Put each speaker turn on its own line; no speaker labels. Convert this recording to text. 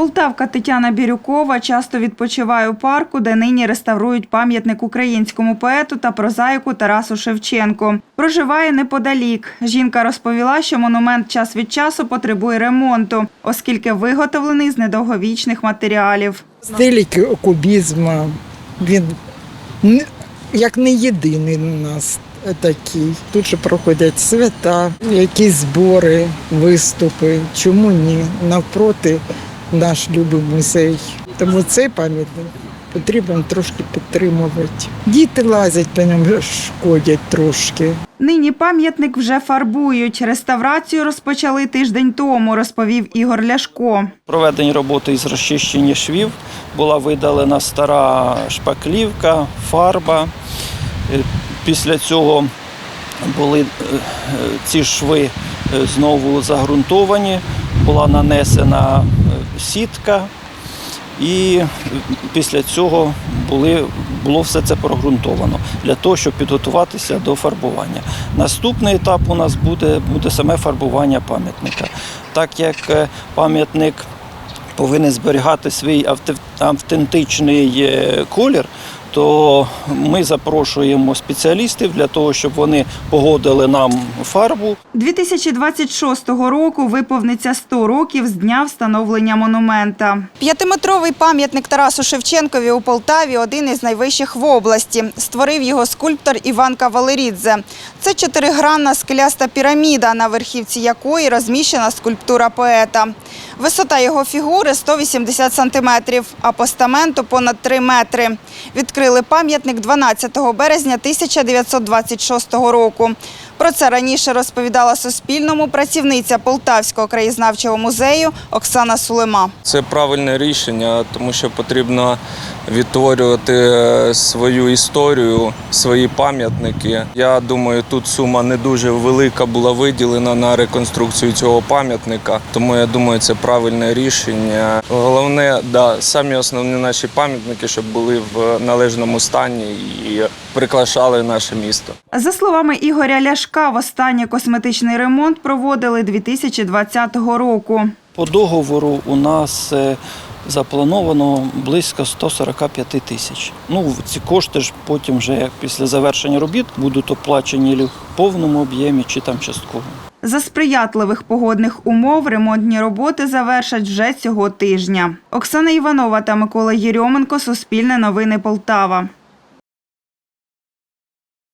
Полтавка Тетяна Бірюкова часто відпочиває у парку, де нині реставрують пам'ятник українському поету та прозаїку Тарасу Шевченку. Проживає неподалік. Жінка розповіла, що монумент час від часу потребує ремонту, оскільки виготовлений з недовговічних матеріалів.
Стиль кубізму, він як не єдиний у нас такий. Тут же проходять свята, якісь збори, виступи. Чому ні? Навпроти наш любий музей. Тому цей пам'ятник потрібно трошки підтримувати. Діти лазять по ньому, шкодять трошки.
Нині пам'ятник вже фарбують. Реставрацію розпочали тиждень тому, розповів Ігор Ляшко.
Проведені роботи із розчищення швів, була видалена стара шпаклівка, фарба. Е, Після цього були е, е, ці шви знову загрунтовані, була нанесена сітка, і після цього були, було все це прогрунтовано для того, щоб підготуватися до фарбування. Наступний етап у нас буде, буде саме фарбування пам'ятника. Так як е, пам'ятник повинен зберігати свій автентичний е, колір, то ми запрошуємо спеціалістів для того, щоб вони погодили нам фарбу.
2026 року виповниться 100 років з дня встановлення монумента. П'ятиметровий пам'ятник Тарасу Шевченкові у Полтаві один із найвищих в області. Створив його скульптор Іван Кавалерідзе. Це чотиригранна скеляста піраміда, на верхівці якої розміщена скульптура поета. Висота його фігури 180 сантиметрів, а постаменту понад 3 метри. Відкрили пам'ятник 12 березня 1926 року. Про це раніше розповідала Суспільному працівниця Полтавського краєзнавчого музею Оксана Сулема.
Це правильне рішення, тому що потрібно відтворювати е, свою історію, свої пам'ятники. Я думаю, тут сума не дуже велика була виділена на реконструкцію цього пам'ятника, тому я думаю, це правильне рішення. Головне, да, самі основні наші пам'ятники, щоб були в належному стані і прикрашали наше місто.
За словами Ігоря Ляшка, останній косметичний ремонт проводили 2020 року.
По договору у нас е, заплановано близько 145 тисяч. Ну, ці кошти ж потім, вже як після завершення робіт, будуть оплачені в повному об'ємі чи там частково.
За сприятливих погодних умов ремонтні роботи завершать вже цього тижня. Оксана Іванова та Микола Єрьоменко, Суспільне новини Полтава.